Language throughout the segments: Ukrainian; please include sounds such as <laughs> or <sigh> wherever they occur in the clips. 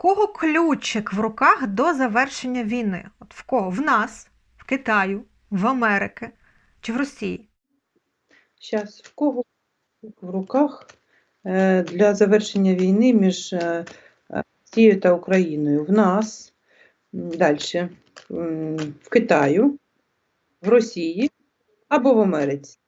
кого ключик в руках до завершення війни? От в кого? В нас, в Китаю, в Америки чи в Росії? Зараз в кого в руках е, для завершення війни між е, е, Росією та Україною? В нас далі в Китаю, в Росії або в Америці.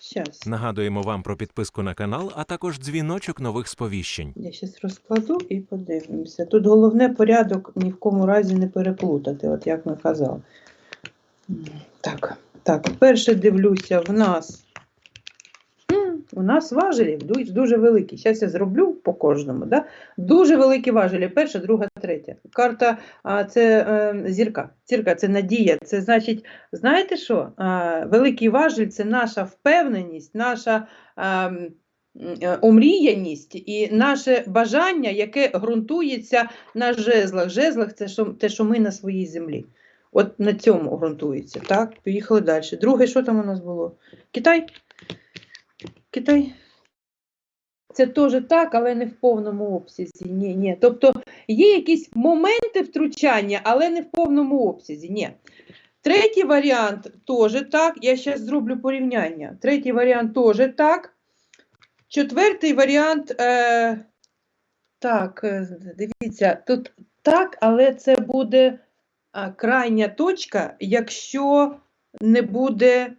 Зараз. Нагадуємо вам про підписку на канал, а також дзвіночок нових сповіщень. Я зараз розкладу і подивимося. Тут головне порядок ні в кому разі не переплутати, от як ми казали. Так, так, перше дивлюся, в нас. У нас важелі дуже великі. Зараз я зроблю по кожному. Да? Дуже великі важелі. Перша, друга, третя. Карта це е, зірка. Зірка це надія. Це значить, знаєте що? Великий важель це наша впевненість, наша. Е, омріяність і наше бажання, яке ґрунтується на жезлах. Жезлах це те, що ми на своїй землі. От на цьому ґрунтується. Так, поїхали далі. Друге, що там у нас було? Китай? Китай? Це теж так, але не в повному обсязі. Ні, ні. Тобто є якісь моменти втручання, але не в повному обсязі. Ні. Третій варіант теж так. Я зараз зроблю порівняння. Третій варіант теж так. Четвертий варіант. Е, так, е, дивіться, тут так, але це буде крайня точка, якщо не буде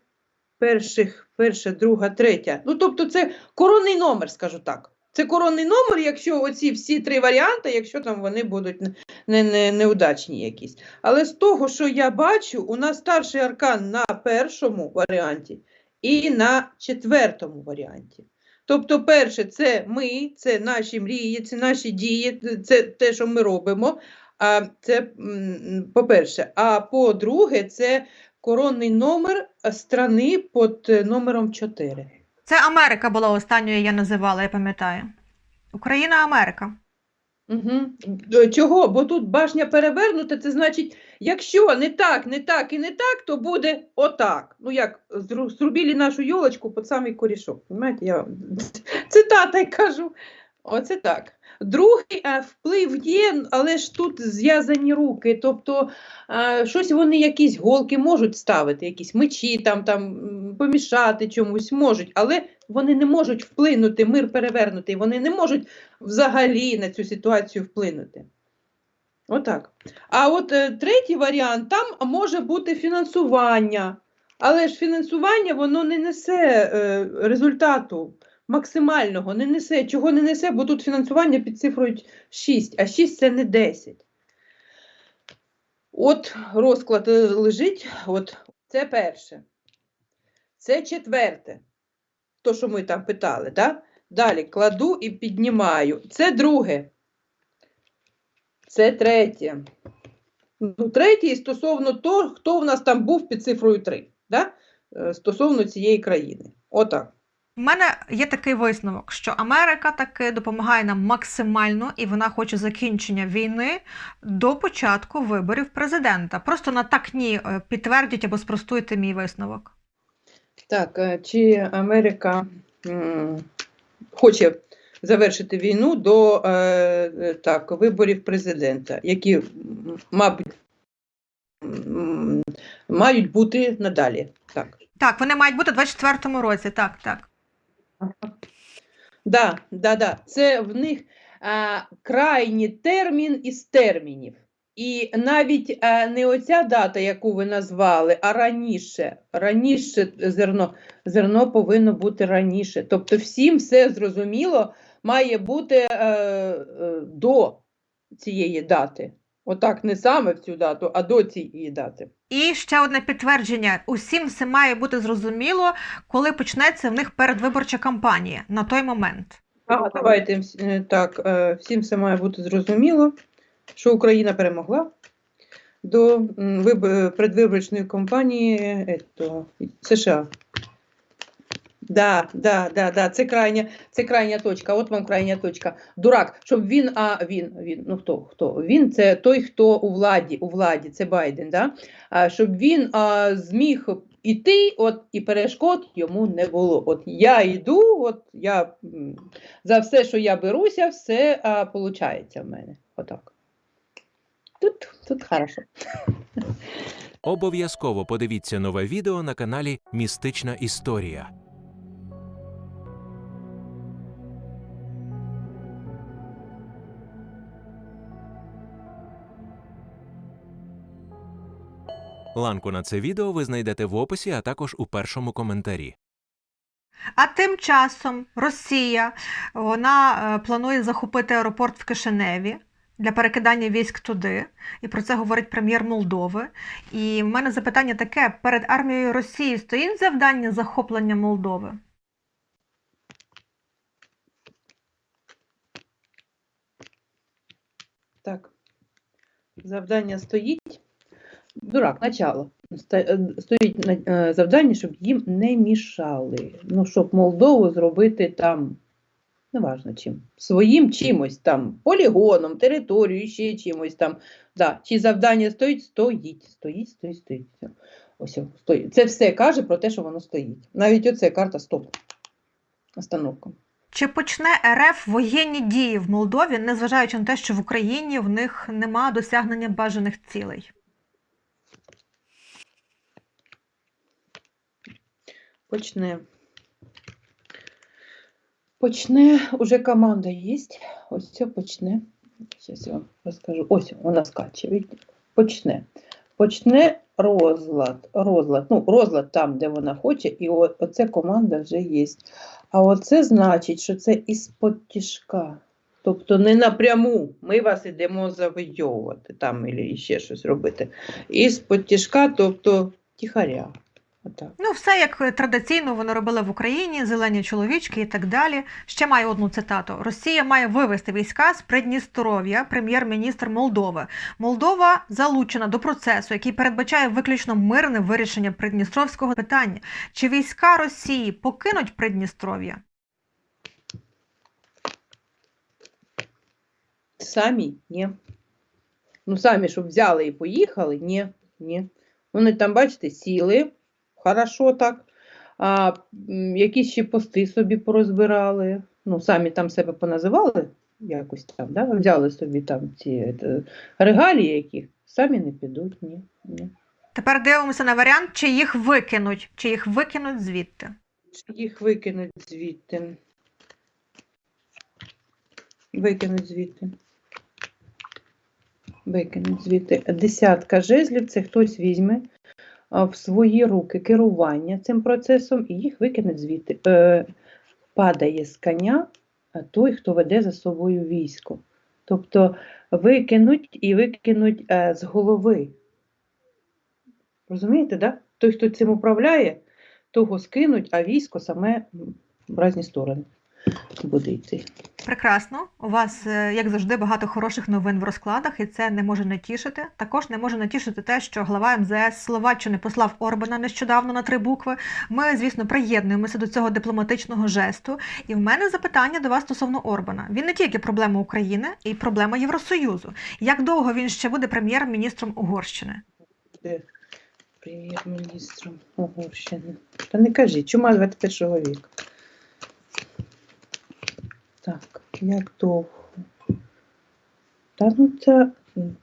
перших, перша, друга, третя. Ну, тобто, це коронний номер, скажу так. Це коронний номер, якщо оці всі три варіанти, якщо там вони будуть не, не, не, неудачні якісь. Але з того, що я бачу, у нас старший аркан на першому варіанті і на четвертому варіанті. Тобто, перше, це ми, це наші мрії, це наші дії, це те, що ми робимо. А це по-перше. А по-друге, це коронний номер страни під е, номером 4. Це Америка була останньою, я називала, я пам'ятаю. Україна, Америка. Угу. Чого? Бо тут башня перевернута, це значить, якщо не так, не так і не так, то буде отак. Ну як зру- зрубили нашу йолочку під самий корішок. Понимаєте, я <laughs> цитата й кажу. Оце так. Другий е, вплив є, але ж тут зв'язані руки. Тобто е, щось вони якісь голки можуть ставити, якісь мечі там, там помішати чомусь можуть, але вони не можуть вплинути, мир перевернутий, вони не можуть взагалі на цю ситуацію вплинути. Отак. А от е, третій варіант, там може бути фінансування, але ж фінансування воно не несе е, результату максимального, не несе. Чого не несе, бо тут фінансування під цифрою 6, а 6 це не 10. От розклад е, лежить, от це перше. Це четверте. То, що ми там питали, так? Далі кладу і піднімаю. Це друге. Це третє. Ну, третє стосовно того, хто в нас там був під цифрою 3, да? Е, стосовно цієї країни. Отак. У мене є такий висновок, що Америка таки допомагає нам максимально, і вона хоче закінчення війни до початку виборів президента. Просто на так ні е, підтвердіть або спростуйте мій висновок. Так, е, чи Америка хоче завершити війну до е, так, виборів президента, які, мабуть, мають бути надалі. Так. Так, вони мають бути у 24-му році. Так, так. Да, да, да. Це в них а, крайній термін із термінів. І навіть а, не оця дата, яку ви назвали, а раніше. Раніше зерно, зерно повинно бути раніше. Тобто всім все зрозуміло має бути е, е, до цієї дати. Отак, не саме в цю дату, а до цієї дати. І ще одне підтвердження: усім все має бути зрозуміло, коли почнеться в них передвиборча кампанія на той момент. А, давайте е, так, е, всім все має бути зрозуміло, що Україна перемогла до м, кампанії ето, США. Да, да, да, да. Це крайня, це крайня точка. От вам крайня точка. Дурак, щоб він, а він, він, ну хто, хто? Він це той, хто у владі, у владі, це Байден, да? А, щоб він а, зміг іти, от і перешкод йому не було. От я йду, от я за все, що я беруся, все получається в мене. Отак. Тут, тут хорошо. Обов'язково подивіться нове відео на каналі Містична Історія. Ланку на це відео ви знайдете в описі, а також у першому коментарі. А тим часом Росія вона е, планує захопити аеропорт в Кишиневі для перекидання військ туди. І про це говорить прем'єр Молдови. І в мене запитання таке: перед армією Росії стоїть завдання захоплення Молдови? Так. Завдання стоїть. Дурак, начало. Е, Стоїть на- е, завдання, щоб їм не мішали. Ну, щоб Молдову зробити там, неважно чим, своїм чимось там, полігоном, територією, ще чимось там. Да. Чи завдання стоїть? Стоїть, стоїть, стоїть, стоїть. Ось, стоїть. Це все каже про те, що воно стоїть. Навіть оце карта стоп. Остановка. Чи почне РФ воєнні дії в Молдові, незважаючи на те, що в Україні в них нема досягнення бажаних цілей? Почне. Почне, уже команда є. Ось це почне. Зараз я вам розкажу. Ось вона скаче. Почне. Почне розлад. Розлад. Ну, розлад там, де вона хоче, і оце команда вже є. А оце значить, що це із-под. Тобто не напряму ми вас ідемо завойовувати там і ще щось робити. Із-под тобто тихаря. Отак. Ну, все як е, традиційно воно робили в Україні, зелені чоловічки і так далі. Ще маю одну цитату: Росія має вивести війська з Придністров'я, прем'єр-міністр Молдови. Молдова залучена до процесу, який передбачає виключно мирне вирішення придністровського питання. Чи війська Росії покинуть Придністров'я? Самі? Ні. Ну, самі, щоб взяли і поїхали, ні, ні. Вони там, бачите, сіли, хорошо так. А, якісь ще пости собі порозбирали. Ну, самі там себе поназивали якось там, да? взяли собі там ці е, регалії яких, самі не підуть, ні. ні. Тепер дивимося на варіант, чи їх викинуть, чи їх викинуть звідти. Чи Їх викинуть звідти. Викинуть звідти. Викинуть звідти. Десятка жезлів це хтось візьме в свої руки керування цим процесом і їх викинуть звідти. Е, падає з коня той, хто веде за собою військо. Тобто викинуть і викинуть е, з голови. Розумієте, да? Той, хто цим управляє, того скинуть, а військо саме в різні сторони буде йти. Прекрасно. У вас, е, як завжди, багато хороших новин в розкладах, і це не може не тішити. Також не може не тішити те, що глава МЗС Словаччини послав Орбана нещодавно на три букви. Ми, звісно, приєднуємося до цього дипломатичного жесту. І в мене запитання до вас стосовно Орбана. Він не тільки проблема України, і проблема Євросоюзу. Як довго він ще буде прем'єр-міністром Угорщини? Прем'єр-міністром Угорщини. Та не кажіть, чума 21 віку. Так, як довго? Та ну ця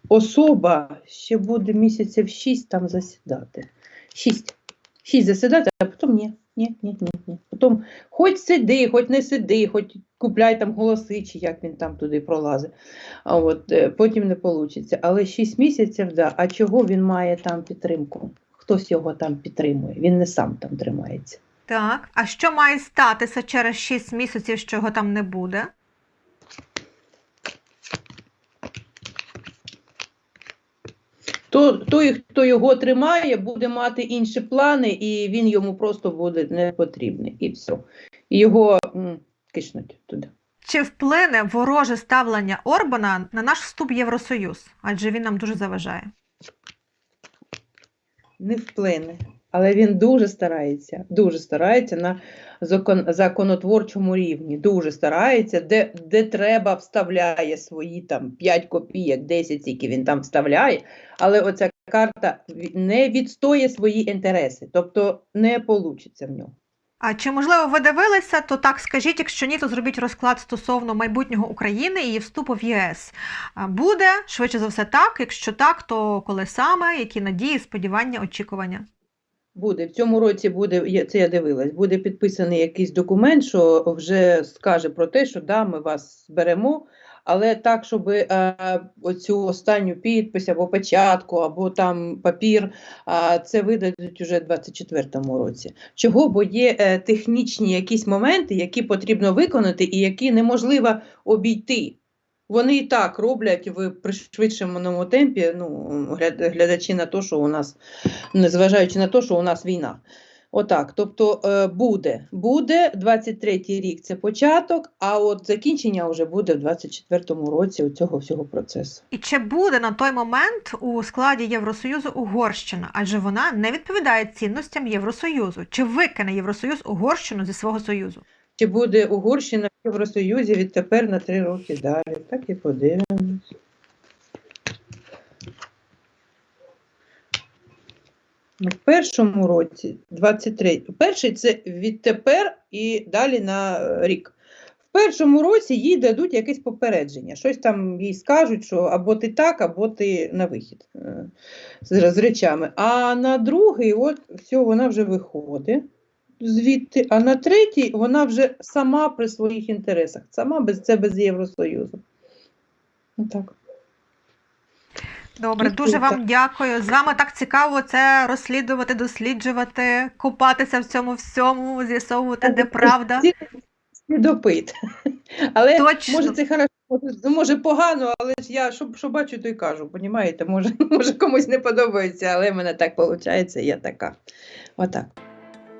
особа ще буде місяців 6 там засідати. 6. 6 засідати, а потім ні. Ні, ні, ні, ні. Потім хоч сиди, хоч не сиди, хоч купляй там голоси, чи як він там туди пролазить. А от е, потім не вийде. Але 6 місяців, да. А чого він має там підтримку? Хтось його там підтримує, він не сам там тримається. Так, а що має статися через 6 місяців, що його там не буде? То, той, хто його тримає, буде мати інші плани, і він йому просто буде не потрібний. І все. І його м, кишнуть туди. Чи вплине вороже ставлення Орбана на наш вступ в Євросоюз? Адже він нам дуже заважає. Не вплине. Але він дуже старається, дуже старається на закон, законотворчому рівні, дуже старається, де, де треба, вставляє свої там 5 копійок, 10 тільки він там вставляє, але оця карта не відстоє свої інтереси, тобто не вийде в нього. А чи можливо ви дивилися, то так скажіть, якщо ні, то зробіть розклад стосовно майбутнього України і її вступу в ЄС. Буде швидше за все так. Якщо так, то коли саме, які надії, сподівання, очікування? Буде в цьому році буде це я дивилась. Буде підписаний якийсь документ, що вже скаже про те, що да, ми вас беремо, але так, щоб е, оцю останню підпис або печатку, або там папір, а це видадуть уже в 24-му році. Чого? Бо є е, технічні якісь моменти, які потрібно виконати, і які неможливо обійти. Вони і так роблять в пришвидшеному темпі, ну, гля- глядачі на те, що у нас незважаючи на те, що у нас війна. Отак, тобто е, буде, буде 23-й рік це початок, а от закінчення вже буде в 24-му році у цього всього процесу. І чи буде на той момент у складі Євросоюзу Угорщина? Адже вона не відповідає цінностям Євросоюзу. Чи викине Євросоюз Угорщину зі свого союзу? Чи буде Угорщина в Євросоюзі відтепер на три роки далі? Так і подивимось. Ну, В першому році, 23, перший це відтепер і далі на рік. В першому році їй дадуть якесь попередження. Щось там їй скажуть, що або ти так, або ти на вихід е, з речами. А на другий, от все, вона вже виходить звідти, а на третій вона вже сама при своїх інтересах, сама без це без Євросоюзу. Так. Добре, дуже вам дякую. З вами так цікаво це розслідувати, досліджувати, купатися в цьому всьому, з'ясовувати, де правда. Слідопит. Але Точно. може це хорошо, може- ну, може погано, але ж я що, що бачу, то й кажу. Понімаєте? Може, <laughs> може комусь не подобається, але в мене так виходить, я така. Отак.